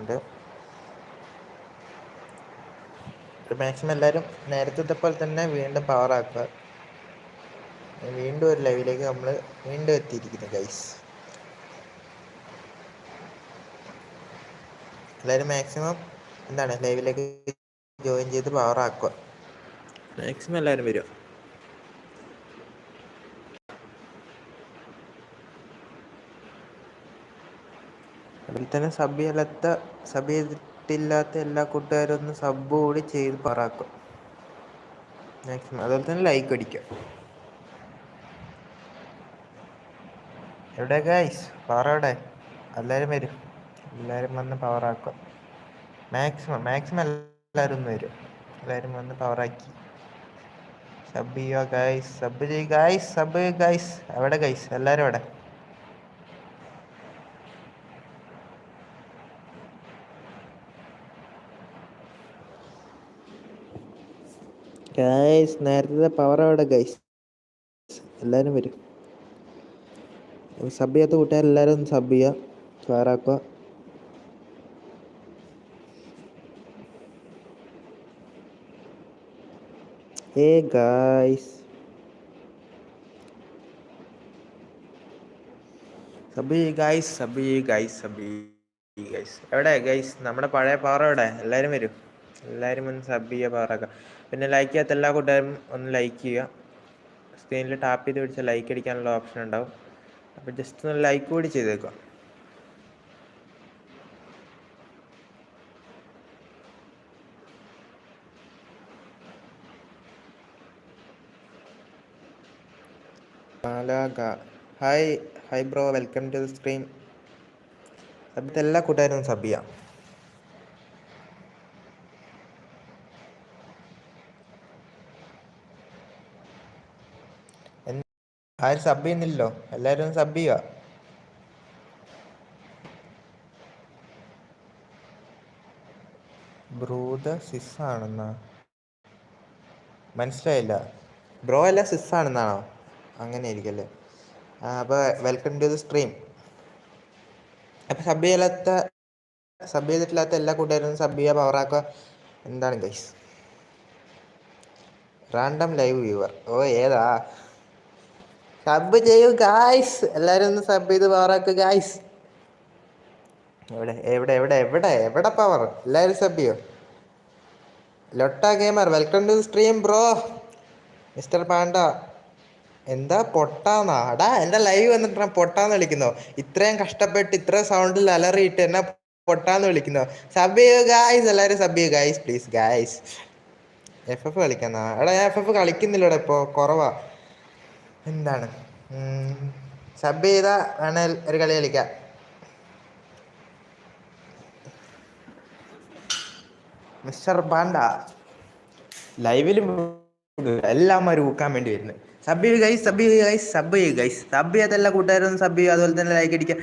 ഉണ്ട്. മാക്സിമം എല്ലാവരും നേരത്തെ പോലെ തന്നെ വീണ്ടും പവർ ആക്കുക. വീണ്ടും ഒരു ലൈവിലേക്ക് നമ്മൾ വീണ്ടും എത്തിയിരിക്കുന്നു ഗൈസ് എല്ലാവരും മാക്സിമം എന്താണ് ലൈവിലേക്ക് ജോയിൻ ചെയ്ത് പവർ ആക്കുക. മാക്സിമം എല്ലാവരും വരും അതിൽ തന്നെ സബ് ചെയ്യാത്ത സബ് ചെയ്തിട്ടില്ലാത്ത എല്ലാ കൂട്ടുകാരും ഒന്ന് സബ് കൂടി ചെയ്ത് പറക്കും. മാക്സിമം അതുപോലെ തന്നെ ലൈക്ക് അടിക്കാം എവിടെ ഗൈസ് പവർ എല്ലാവരും വരും. എല്ലാവരും വന്ന് പവർ ആക്കുക. മാക്സിമം മാക്സിമം എല്ലാവരും ഒന്ന് വരും. എല്ലാവരും വന്ന് പവറാക്കി സബ് ചെയ്യുക ഗൈസ് സബ് ചെയ്യുക ഗൈസ് സബ് ഗൈസ് എവിടെ ഗൈസ് എല്ലാവരും എവിടെ? ഗൈസ് നേരത്തെ പവർ അവിടെ ഗൈസ് എല്ലാവരും വരും. സബ് ചെയ്യാത്ത കൂട്ടുകാരെല്ലാവരും ഒന്ന് സബ് ചെയ്യുക പവറാക്കുക ഏ ഗൈസ് സബ് ചെയ്യ് ഗൈസ് സബ് ചെയ്യ് ഗൈസ് സബ് ഗൈസ് എവിടെ ഗൈസ് നമ്മുടെ പഴയ പവർ എവിടെ? എല്ലാവരും വരും. എല്ലാവരും ഒന്ന് സബ് ചെയ്യുക പവറാക്കുക പിന്നെ ലൈക്ക് ചെയ്യാത്ത എല്ലാ കൂട്ടുകാരും ഒന്ന് ലൈക്ക് ചെയ്യുക. സ്ക്രീനിൽ ടാപ്പ് ചെയ്ത് പിടിച്ചാൽ ലൈക്ക് അടിക്കാനുള്ള ഓപ്ഷൻ ഉണ്ടാവും. അപ്പോൾ ജസ്റ്റ് ഒന്ന് ലൈക്ക് കൂടി ചെയ്തേക്കുക hi hi bro welcome to the screen സബ്യത്തെ എല്ലാ കൂട്ടുകാരും സബ് ചെയ്യാം. ആരും സബ് ചെയ്യുന്നില്ലല്ലോ. എല്ലാവരും സബ് ചെയ്യുക. ബ്രൂത സിസ് ആണെന്നാ? മനസ്സിലായില്ല. ബ്രോ അല്ല സിസ് ആണെന്നാണോ? അങ്ങനെ ആയിരിക്കല്ലേ ആ അപ്പോൾ വെൽക്കം ടു ദ സ്ട്രീം അപ്പോൾ സബ് ചെയ്യാത്ത സബ് ചെയ്തിട്ടില്ലാത്ത എല്ലാ കൂട്ടുകാരും സബ് ചെയ്യുക പവറാക്കുക എന്താണ് ഗൈസ് റാൻഡം ലൈവ് വ്യൂവർ ഓ ഏതാ? സബ് ചെയ്യൂ ഗായ്സ് എല്ലാവരും ഒന്ന് സബ് ചെയ്ത് പവറാക്കൂ ഗായ്സ് എവിടെ എവിടെ എവിടെ എവിടെ എവിടെ പവർ എല്ലാവരും സബ് ചെയ്യോ? Lotta gamer welcome to stream bro mister panda എന്താ പൊട്ടാന്നാ? എടാ എന്റെ ലൈവ് വന്നിട്ട് പൊട്ടാന്ന് വിളിക്കുന്നോ. ഇത്രയും കഷ്ടപ്പെട്ട് ഇത്ര സൗണ്ടിൽ അലറിയിട്ട് എന്നെ പൊട്ടാന്ന് വിളിക്കുന്നോ. സബ് ചെയ്യൂ ഗായ്സ് എല്ലാവരും സബ് ചെയ്യൂ guys please guys F F കളിക്കാന്നാ? എടാ ഞാൻ എഫ് എഫ് കളിക്കുന്നില്ലടാ ഇപ്പോൾ കുറവാ. എന്താണ്? സബ് ചെയ്ത വേണേൽ ഒരു കളി കളിക്കാം. മിസ്റ്റർ പാണ്ട ലൈവിൽ എല്ലാം ഊക്കാൻ വേണ്ടി വരുന്നത്. സബ് ചെയ്യുക ഗൈസ് സബ് ചെയ്യുക ഗൈസ് സബ് ചെയ്യുക ഗൈസ് സബ് ചെയ്യാത്ത എല്ലാ കൂട്ടുകാരും സബ് ചെയ്യുക അതുപോലെ തന്നെ ലൈക്ക് അടിക്കുക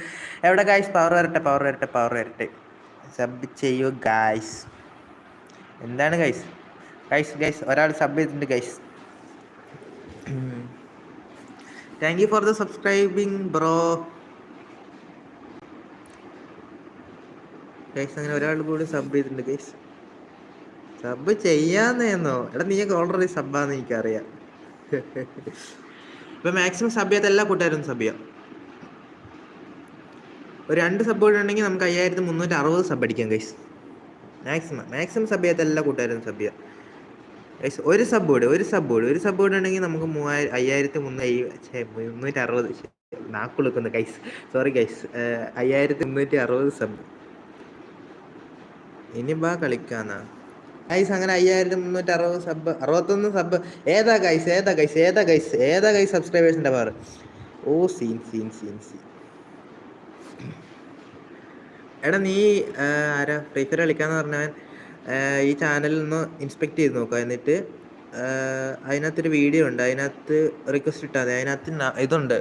എവിടെ ഗൈസ് പവർ വരട്ടെ പവർ വരട്ടെ പവർ വരട്ടെ. സബ് ചെയ്യുക ഗൈസ് എന്താണ് ഗൈസ് ഗൈസ് ഗൈസ് ഒരാൾ സബ് ചെയ്തിട്ടുണ്ട് guys thank you for the subscribing bro guys അങ്ങനെ ഒരാൾ കൂടി സബ് ചെയ്തിട്ടുണ്ട് ഗൈസ് സബ് ചെയ്യാന്നേന്നോ. എടാ നീ ഓൾറെഡി സബ്ബാന്ന് എനിക്കറിയാം. ഇപ്പൊ മാക്സിമം സബ് ചെയ്യാത്ത എല്ലാ കൂട്ടുകാരും സബ് ചെയ്യാം. ഒരു രണ്ട് സബ് ഉണ്ടെങ്കിൽ നമുക്ക് അയ്യായിരത്തി മുന്നൂറ്റി അറുപത് സബ് അടിക്കാം ഗൈസ് മാക്സിമം മാക്സിമം സബ് ചെയ്യാത്ത എല്ലാ കൂട്ടുകാരും സബ് ചെയ്യാം. ഒരു സബ് ബോർഡ് ഒരു സബ് ബോർഡ് ഒരു സബ് ബോർഡ് ഉണ്ടെങ്കിൽ നമുക്ക് മൂവായിരം അയ്യായിരത്തി മുന്നൂറ്റി മുന്നൂറ്റി അറുപത്. നാക്കുളുക്കുന്നു കൈസ് സോറി കൈസ് അയ്യായിരത്തി മുന്നൂറ്റി അറുപത് സബ് ഇനി ബാ കളിക്കാന്നാ. ഗൈസ് അങ്ങനെ അയ്യായിരത്തി മുന്നൂറ്റി അറുപത് സബ് അറുപത്തൊന്ന് സബ് ഏതാ ഗൈസ് ഏതാ ഗൈസ് ഏതാ ഗൈസ് ഏതാ ഗൈസ് സബ്സ്ക്രൈബേഴ്സിന്റെ പവർ ഓ സീൻ സീൻ സീൻ സീൻ എടാ നീ ആരാ? ഫ്രീ ഫയർ കളിക്കാന്ന് പറഞ്ഞവൻ. ഈ ചാനലിൽ നിന്ന് ഇൻസ്പെക്ട് ചെയ്ത് നോക്കുക എന്നിട്ട് അതിനകത്തൊരു വീഡിയോ ഉണ്ട്. അതിനകത്ത് റിക്വസ്റ്റ് ഇട്ടാൽ മതി അതിനകത്ത് ഇതുണ്ട്.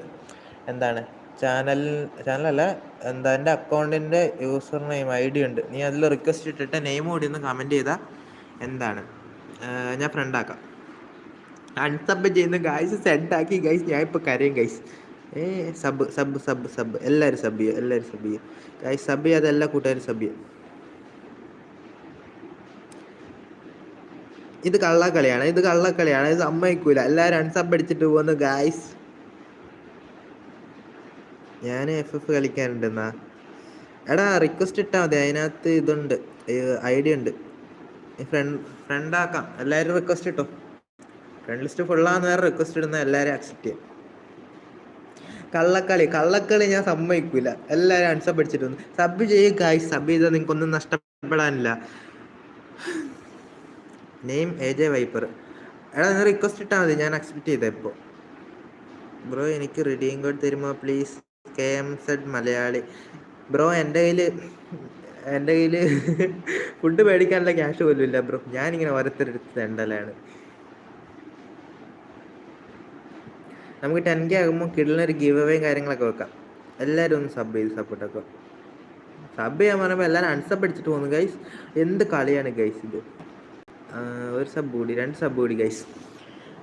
എന്താണ്? ചാനൽ ചാനലല്ല എന്താ എന്റെ അക്കൗണ്ടിന്റെ യൂസർ നെയിം ഐ ഡി ഉണ്ട്. നീ അതിൽ റിക്വസ്റ്റ് ഇട്ടിട്ട് നെയിം കൂടി ഒന്ന് കമന്റ് ചെയ്താൽ എന്താണ്? ഞാൻ ഫ്രണ്ടാക്കാം അൺസബ് ചെയ്യുന്ന ഗൈസ് സെൻഡാക്കി ഗൈസ് ഞാൻ ഇപ്പോൾ കരയും ഗൈസ് ഏ സബ് സബ് സബ് സബ് എല്ലാവരും സബ് ചെയ്യുക എല്ലാവരും സബ് ചെയ്യുക ഗൈസ് സബ് ചെയ്യാതെ എല്ലാ കൂട്ടുകാരും സബ് ചെയ്യുക ഇത് കള്ളക്കളിയാണ് ഇത് കള്ളക്കളിയാണ് ഇത് സമ്മതിക്കൂല. എല്ലാവരും അൺസബ് അടിച്ചിട്ട് പോകുന്നു ഗായ്സ് ഞാൻ എഫ് എഫ് കളിക്കാനുണ്ടെന്നാ എടാ റിക്വസ്റ്റ് ഇട്ടാൽ മതി. അതിനകത്ത് ഇതുണ്ട്. ഐഡിയ ഉണ്ട്. ഫ്രണ്ട് ഫ്രണ്ടാക്കാം എല്ലാവരും റിക്വസ്റ്റ് ഇട്ടോ? ഫ്രണ്ട് ലിസ്റ്റ് ഫുള്ളാന്ന് വേറെ റിക്വസ്റ്റ് ഇടുന്ന എല്ലാവരും അക്സെപ്റ്റ് ചെയ്യാം. കള്ളക്കളി കള്ളക്കളി ഞാൻ സമ്മതിക്കൂല. എല്ലാവരും അൺസബ് അടിച്ചിട്ടുണ്ട് സബ് ചെയ്യുക സബ് ചെയ്താൽ നിങ്ങൾക്കൊന്നും നഷ്ടപ്പെടാനില്ല. നെയിം എ ജെ വൈപ്പർ എടാ നിങ്ങൾ റിക്വസ്റ്റ് ഇട്ടാൽ മതി. ഞാൻ അക്സെപ്റ്റ് ചെയ്ത ഇപ്പോൾ ബ്രോ എനിക്ക് റെഡിയും കോഡ് തരുമോ? Please K M Z Malayali. Bro എന്റെ കയ്യിൽ എന്റെ കയ്യിൽ ഫുഡ് മേടിക്കാനുള്ള ക്യാഷ് പോലും ഇല്ല ബ്രോ ഞാനിങ്ങനെ ഓരോരുത്തരെടുത്ത് തെണ്ടലാണ്. നമുക്ക് ടെൻ കെ ആകുമ്പോൾ കിടലിനൊരു ഗീവ് അവേയും കാര്യങ്ങളൊക്കെ വെക്കാം. എല്ലാവരും ഒന്ന് സബ് ചെയ്ത് സപ്പോർട്ടൊക്കെ സബ് ചെയ്യാൻ പറയുമ്പോൾ എല്ലാവരും അൺസബ് അടിച്ചിട്ട് പോകുന്നു ഗൈസ് എന്ത് കളിയാണ് ഗൈസ് ഇത്? ഒരു സബ് കൂടി രണ്ട് സബ് കൂടി ഗൈസ്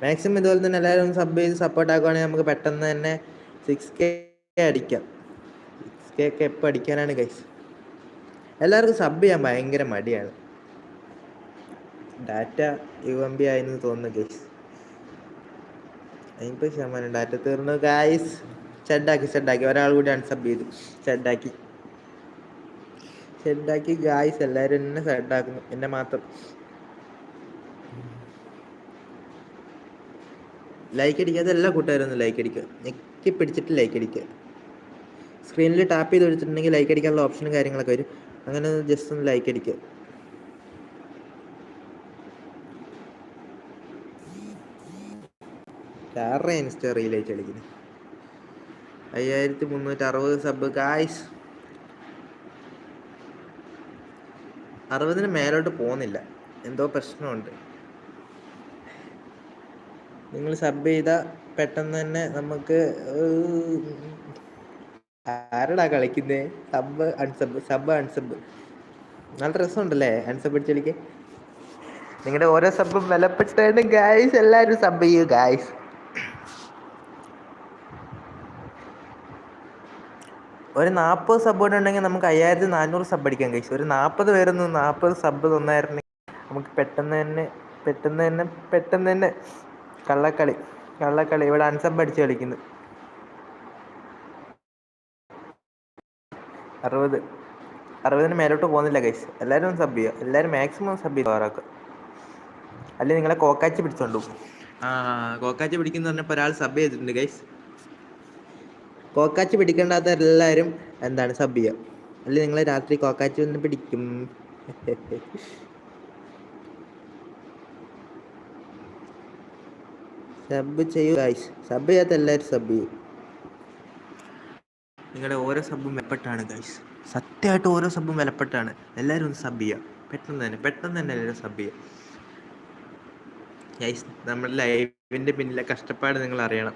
മാക്സിമം ഇതുപോലെ തന്നെ എല്ലാവരും സബ് ചെയ്ത് സപ്പോർട്ട് ആക്കുവാണെങ്കിൽ നമുക്ക് പെട്ടെന്ന് തന്നെ സിക്സ് കെ അടിക്കാം. സിക്സ് കെ ഒക്കെ എപ്പോൾ അടിക്കാനാണ് ഗൈസ് എല്ലാവർക്കും സബ് ചെയ്യാൻ ഭയങ്കര മടിയാണ്. ഡാറ്റ യു എം ബി ആയെന്ന് തോന്നുന്നു ഗൈസ് അതിപ്പോൾ ശതമാനം ഡാറ്റ തീർന്നു ഗൈസ് ഷെഡാക്കി ഷെഡാക്കി ഒരാൾ കൂടി അൺസബ് ചെയ്തു. ഷെഡാക്കി ഷെഡാക്കി ഗായ്സ് എല്ലാവരും എന്നെ ഷെഡാക്കുന്നു എന്നെ മാത്രം. ലൈക്ക് അടിക്കാതെ എല്ലാ കൂട്ടുകാരും ഒന്ന് ലൈക്ക് അടിക്കുക. ഞെക്കി പിടിച്ചിട്ട് ലൈക്ക് അടിക്കുക. സ്ക്രീനിൽ ടാപ്പ് ചെയ്ത് വെച്ചിട്ടുണ്ടെങ്കിൽ ലൈക്ക് അടിക്കാനുള്ള ഓപ്ഷനും കാര്യങ്ങളൊക്കെ വരും. അങ്ങനെ ജസ്റ്റ് ഒന്ന് ലൈക്ക് അടിക്കുക. ആരുടെ ഇൻസ്റ്റാ റീലായിട്ട് കളിക്കുന്നത് അയ്യായിരത്തി മുന്നൂറ്റി അറുപത് സബ് ഗായ്സ് അറുപതിന് മേലോട്ട് പോകുന്നില്ല. എന്തോ പ്രശ്നമുണ്ട്. നിങ്ങൾ സബ് ചെയ്താൽ പെട്ടെന്ന് തന്നെ നമുക്ക് ആരടാ കളിക്കുന്നേ? സബ് അൺസബ് സബ് അൺസബ് നല്ല രസമുണ്ടല്ലേ? അൺസബ് അടിച്ച് കളിക്കാൻ. നിങ്ങളുടെ ഓരോ സബും വിലപ്പെട്ടാണ് ഗായ്സ് എല്ലാവരും സബ് ചെയ്യൂ ഗായ്സ് ഒരു നാൽപ്പത് സബ് ഉണ്ടെങ്കിൽ നമുക്ക് അയ്യായിരത്തി നാനൂറ് സബ് അടിക്കാൻ കഴിച്ചു ഒരു നാൽപ്പത് പേരൊന്ന് നാൽപ്പത് സബ് തന്നായിരുന്നെങ്കിൽ നമുക്ക് പെട്ടെന്ന് തന്നെ പെട്ടെന്ന് തന്നെ പെട്ടെന്ന് തന്നെ കള്ളക്കളി. കള്ളക്കളി. ഇവിടെ അൺസബ് അടിച്ച് കളിക്കുന്നു. അറുപത്. അറുപതിന് മേലോട്ട് പോകുന്നില്ല ഗൈസ് എല്ലാവരും സബ് ചെയ്യുക. എല്ലാവരും മാക്സിമം സബ് ചെയ്യുക ഒരാൾക്ക് അല്ലെങ്കിൽ നിങ്ങളെ കോക്കാച്ചി പിടിച്ചോണ്ടു ആ കോക്കാച്ചി പിടിക്കുന്ന പറഞ്ഞപ്പോൾ ഒരാൾ സബ് ചെയ്തിട്ടുണ്ട് ഗൈസ് കോക്കാച്ചി പിടിക്കേണ്ടാത്ത എല്ലാവരും എന്താണ് സബ് ചെയ്യുക. അല്ലെങ്കിൽ നിങ്ങളെ രാത്രി കോക്കാച്ചി ഒന്ന് പിടിക്കും. സബ് ചെയ്യൂ ഗൈസ് സബ് ചെയ്യാത്ത എല്ലാവരും സബ് ചെയ്യൂ. നിങ്ങളുടെ ഓരോ സബും വിലപ്പെട്ടാണ് ഗൈസ് സത്യമായിട്ട് ഓരോ സബും വിലപ്പെട്ടാണ്. എല്ലാവരും ഒന്ന് സബ് ചെയ്യുക പെട്ടെന്ന് തന്നെ പെട്ടെന്ന് തന്നെ എല്ലാവരും സബ് ചെയ്യുക ഗൈസ് നമ്മുടെ ലൈവിന്റെ പിന്നിലെ കഷ്ടപ്പാട് നിങ്ങൾ അറിയണം.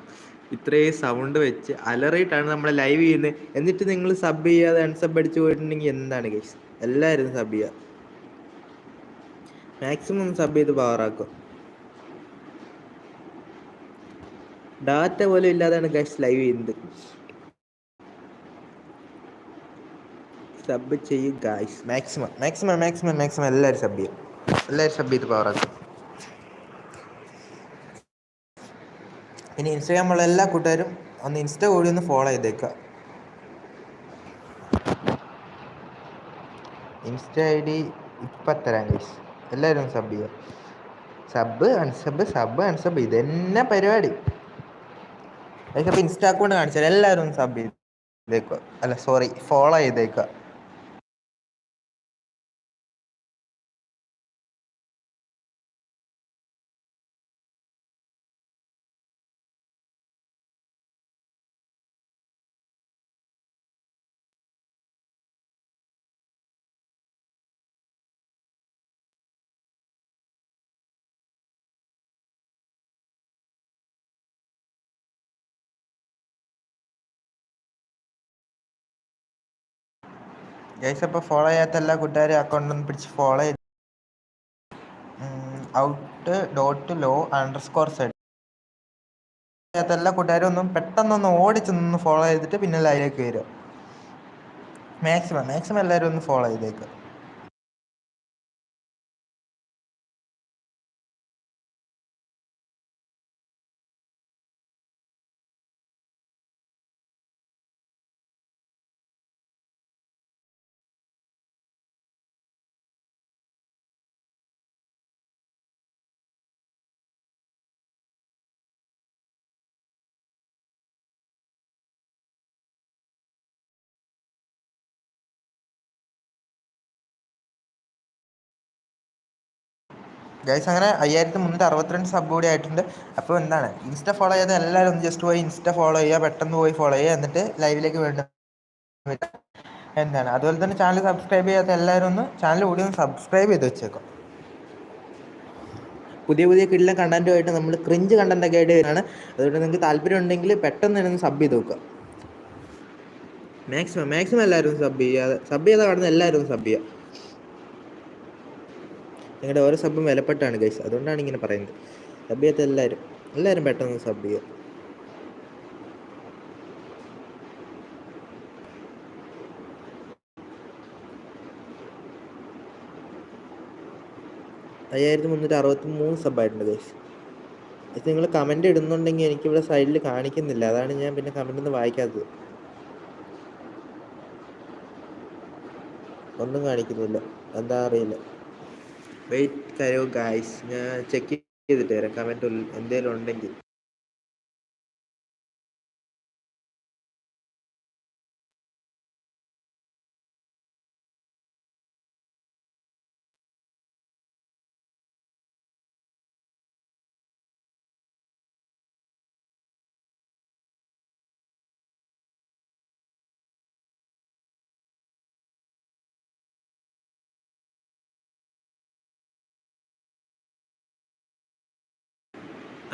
ഇത്രയും സൗണ്ട് വെച്ച് അലറിയിട്ടാണ് നമ്മൾ ലൈവ് ചെയ്യുന്നത്. എന്നിട്ട് നിങ്ങൾ സബ് ചെയ്യാതെ അൺസബ് അടിച്ച് പോയിട്ടുണ്ടെങ്കിൽ എന്താണ് ഗൈസ് എല്ലാവരും സബ് ചെയ്യുക മാക്സിമം സബ് ചെയ്ത് പവറാക്കുക ഡാറ്റ പോലും ഇല്ലാതാണ് ഗൈസ് ലൈവ് ചെയ്യുന്നത്. സബ് ചെയ്യും guys maximum maximum maximum maximum എല്ലാവരും സബ് ചെയ്യും. എല്ലാവരും സബ് ചെയ്ത് പവറാക്കും ഇനി ഇൻസ്റ്റാഗ്രാമുള്ള എല്ലാ കൂട്ടുകാരും ഒന്ന് ഇൻസ്റ്റ കൂടി ഒന്ന് ഫോളോ ചെയ്തേക്കുക ഇൻസ്റ്റ ഐ ഡി ഇപ്പം തരാം ഗൈസ് എല്ലാവരും സബ് ചെയ്യുക സബ് അൺസബ് സബ് അൺസബ് ഇതെന്നെ പരിപാടി. അപ്പോൾ ഇൻസ്റ്റ അക്കൗണ്ട് കാണിച്ചാൽ എല്ലാവരും സബ് ചെയ്തേക്കുക അല്ല സോറി ഫോളോ ചെയ്തേക്കുക ഗൈസ് അപ്പോൾ ഫോളോ ചെയ്യാത്ത എല്ലാ കൂട്ടുകാരും അക്കൗണ്ട് ഒന്ന് പിടിച്ച് ഫോളോ ചെയ്ത്. Out dot low underscore Z ചെയ്യാത്ത എല്ലാ കൂട്ടുകാരും ഒന്നും പെട്ടെന്നൊന്ന് ഓടിച്ച് നിന്ന് ഫോളോ ചെയ്തിട്ട് പിന്നെ ലൈവിലേക്ക് വരിക. മാക്സിമം മാക്സിമം എല്ലാവരും ഒന്ന് ഫോളോ ചെയ്തേക്കുക ഗൈസ് അങ്ങനെ അയ്യായിരത്തി മുന്നൂറ്റി അറുപത്തിരണ്ട് സബ് കൂടി ആയിട്ടുണ്ട്. അപ്പോൾ എന്താണ്? ഇൻസ്റ്റ ഫോളോ ചെയ്യാതെ എല്ലാവരും ഒന്ന് ജസ്റ്റ് പോയി ഇൻസ്റ്റ ഫോളോ ചെയ്യുക പെട്ടെന്ന് പോയി ഫോളോ ചെയ്യുക എന്നിട്ട് ലൈവിലേക്ക് വേണ്ട എന്താണ്? അതുപോലെ തന്നെ ചാനൽ സബ്സ്ക്രൈബ് ചെയ്യാത്ത എല്ലാവരും ഒന്ന് ചാനൽ കൂടി ഒന്ന് സബ്സ്ക്രൈബ് ചെയ്ത് വെച്ചേക്കും. പുതിയ പുതിയ കിടിലൻ കണ്ടന്റുമായിട്ട് നമ്മൾ ക്രിഞ്ച് കണ്ടന്റ് ഒക്കെ ആയിട്ട് വരുന്നതാണ് അതുകൊണ്ട് നിങ്ങൾക്ക് താല്പര്യം ഉണ്ടെങ്കിൽ പെട്ടെന്ന് തന്നെ ഒന്ന് സബ് ചെയ്ത് നോക്കുക. മാക്സിമം മാക്സിമം എല്ലാവരും സബ് ചെയ്യുക സബ് ചെയ്താൽ കാണുന്ന എല്ലാവരും സബ് ചെയ്യുക. നിങ്ങളുടെ ഓരോ സബ്ബും വിലപ്പെട്ടാണ് ഗൈസ് അതുകൊണ്ടാണ് ഇങ്ങനെ പറയുന്നത്. സബ് ചെയ്യാത്ത എല്ലാവരും എല്ലാവരും പെട്ടെന്ന് സബ് ചെയ്യുക. അയ്യായിരത്തി മുന്നൂറ്റി അറുപത്തി മൂന്ന് സബായിട്ടുണ്ട് ഗൈസ് ഇത് നിങ്ങൾ കമന്റ് ഇടുന്നുണ്ടെങ്കിൽ എനിക്കിവിടെ സൈഡിൽ കാണിക്കുന്നില്ല. അതാണ് ഞാൻ പിന്നെ കമന്റ് ഒന്നും വായിക്കാത്തത്. ഒന്നും കാണിക്കുന്നില്ല. എന്താ അറിയില്ല. വെയിറ്റ് കരോ ഗായ്സ് ഞാൻ ചെക്ക് ചെയ്തിട്ട് തരാം കമന്റ് എന്തെങ്കിലും ഉണ്ടെങ്കിൽ.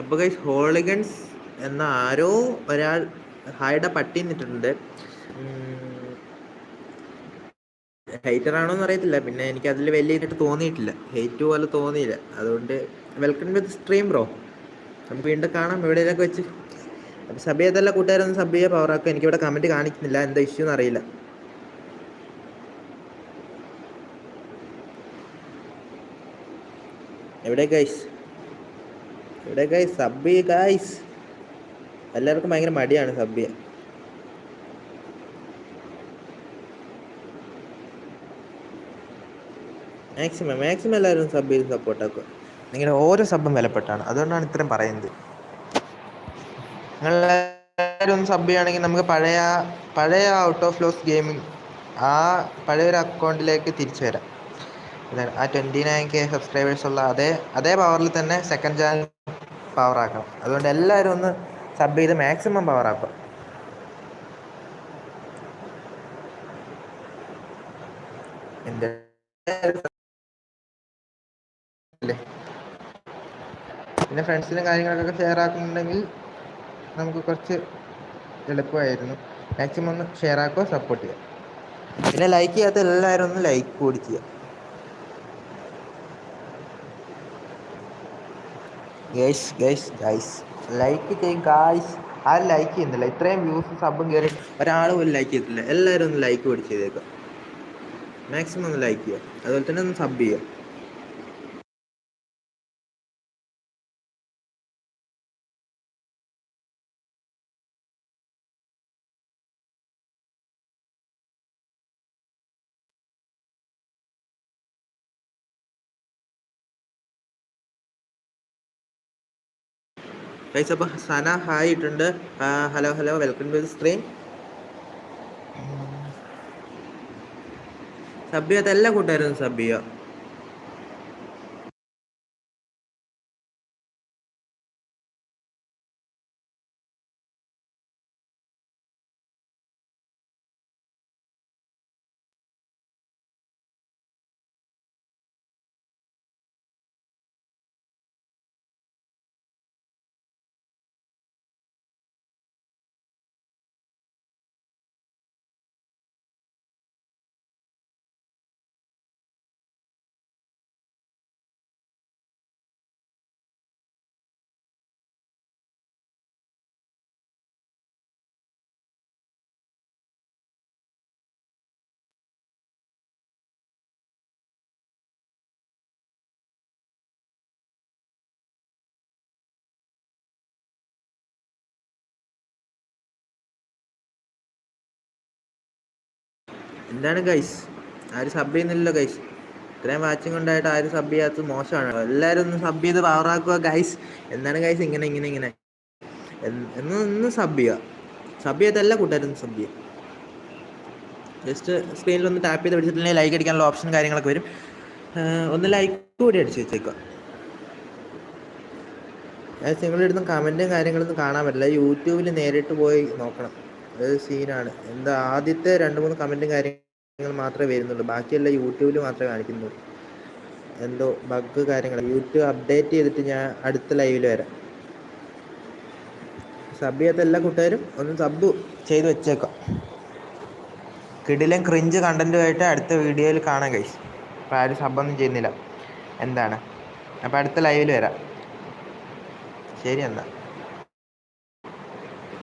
അപ്പോൾ ഗൈസ് ഹോളിഗൻസ് എന്ന ആരോ ഒരാൾ ഹായുടെ പട്ടി നിന്നിട്ടുണ്ട് ഹെയ്റ്റർ ആണോ എന്ന് അറിയത്തില്ല. പിന്നെ എനിക്ക് അതിൽ വലിയ ഇതായിട്ട് തോന്നിയിട്ടില്ല. ഹെയ്റ്റ് പോലെ തോന്നിയില്ല. അതുകൊണ്ട് വെൽക്കം വിത്ത് സ്ട്രീം ബ്രോ നമുക്ക് വീണ്ടും കാണാം. എവിടെയൊക്കെ വെച്ച്. അപ്പം സബ് ചെയ്തല്ല കൂട്ടുകാരൊന്നും സബ് ചെയ്യുക പവറാക്കുക എനിക്കിവിടെ കമന്റ് കാണിക്കുന്നില്ല. എന്താ ഇഷ്യൂ എന്ന് അറിയില്ല. എവിടെ ഗൈസ് എവിടെ ഗൈസ് സബ് ഗൈസ് എല്ലാവർക്കും ഭയങ്കര മടിയാണ് സബ് മാക്സിമം മാക്സിമം എല്ലാവരും സബ് ചെയ്ത് സപ്പോർട്ടാക്കുക നിങ്ങളുടെ ഓരോ സബും വിലപ്പെട്ടാണ്. അതുകൊണ്ടാണ് ഇത്രയും പറയുന്നത്. നിങ്ങൾ എല്ലാവരും സബ് ചെയ്യുകയാണെങ്കിൽ നമുക്ക് പഴയ പഴയ ഔട്ട് ഓഫ് ലോസ് ഗെയിമിംഗ് ആ പഴയ ഒരു അക്കൗണ്ടിലേക്ക് തിരിച്ചു വരാം. ആ ട്വന്റി നയൻ കെ സബ്സ്ക്രൈബേഴ്സ് ഉള്ള അതേ അതേ പവറിൽ തന്നെ സെക്കൻഡ് ചാനൽ പവർ ആക്കണം. അതുകൊണ്ട് എല്ലാവരും ഒന്ന് സബ് ചെയ്ത് മാക്സിമം പവർ ആക്കുക. എന്റെ പിന്നെ ഫ്രണ്ട്സിനും കാര്യങ്ങളൊക്കെ ഷെയർ ആക്കുന്നുണ്ടെങ്കിൽ നമുക്ക് കുറച്ച് എളുപ്പമായിരുന്നു. മാക്സിമം ഒന്ന് ഷെയർ ആക്കുക സപ്പോർട്ട് ചെയ്യുക. പിന്നെ ലൈക്ക് ചെയ്യാത്ത എല്ലാവരും ഒന്ന് ലൈക്ക് കൂടി ചെയ്യുക. ഗൈസ് ഗൈസ് ഗൈസ് ലൈക്ക് ചെയ്യും ഗായ്സ് ആരും ലൈക്ക് ചെയ്യുന്നില്ല. ഇത്രയും വ്യൂസ് സബും കയറി ഒരാൾ പോലും ലൈക്ക് ചെയ്തിട്ടില്ല. എല്ലാവരും ഒന്ന് ലൈക്ക് പിടിച്ച് ചെയ്തേക്കുക മാക്സിമം ഒന്ന് ലൈക്ക് ചെയ്യുക. അതുപോലെ തന്നെ ഒന്ന് സബ് ചെയ്യുക. ഗൈസ് അപ്പോൾ സന ഹായ് ഇട്ടുണ്ട്. Hello hello welcome to the stream. Sub അതെല്ലാം കൂട്ടായിരുന്നു കൂട്ടുകാരും എന്താണ് ഗൈസ് ആരും സബ് ചെയ്യുന്നില്ലല്ലോ ഗൈസ് ഇത്രയും വാച്ചിങ് ഉണ്ടായിട്ട് ആരും സബ് ചെയ്യാത്തത് മോശമാണ്. എല്ലാവരും ഒന്ന് സബ് ചെയ്ത് പവറാക്കുക ഗൈസ് എന്താണ് ഗൈസ് ഇങ്ങനെ ഇങ്ങനെ ഇങ്ങനെ? എന്ന് ഒന്ന് സബ് ചെയ്യുക. സബ് ചെയ്യാത്ത എല്ലാ കൂട്ടുകാരും സബ് ചെയ്യുക. ജസ്റ്റ് സ്ക്രീനിൽ ഒന്ന് ടാപ്പ് ചെയ്ത് പിടിച്ചിട്ടുണ്ടെങ്കിൽ ലൈക്ക് അടിക്കാനുള്ള ഓപ്ഷൻ കാര്യങ്ങളൊക്കെ വരും. ഒന്ന് ലൈക്ക് കൂടി അടിച്ച് വെച്ചേക്കുക. ഗൈസ് അടുത്തും കമന്റും കാര്യങ്ങളൊന്നും കാണാൻ പറ്റില്ല. യൂട്യൂബിൽ നേരിട്ട് പോയി നോക്കണം. അത് സീനാണ്. എന്താ ആദ്യത്തെ രണ്ട് മൂന്ന് കമന്റും കാര്യങ്ങൾ മാത്രമേ വരുന്നുള്ളൂ. ബാക്കിയെല്ലാം യൂട്യൂബിൽ മാത്രമേ കാണിക്കുന്നുള്ളൂ. എന്തോ ബഗ് കാര്യങ്ങൾ യൂട്യൂബ് അപ്ഡേറ്റ് ചെയ്തിട്ട് ഞാൻ അടുത്ത ലൈവിൽ വരാം. സബ് ചെയ്യാത്ത എല്ലാ കൂട്ടുകാരും ഒന്ന് സബ് ചെയ്ത് വെച്ചേക്കാം. കിടിലൻ ക്രിഞ്ച് കണ്ടന്റുമായിട്ട് അടുത്ത വീഡിയോയിൽ കാണാം കഴിച്ചു അപ്പോൾ ആരും സബൊന്നും ചെയ്യുന്നില്ല. എന്താണ്? അപ്പോൾ അടുത്ത ലൈവിൽ വരാം. ശരി എന്നാൽ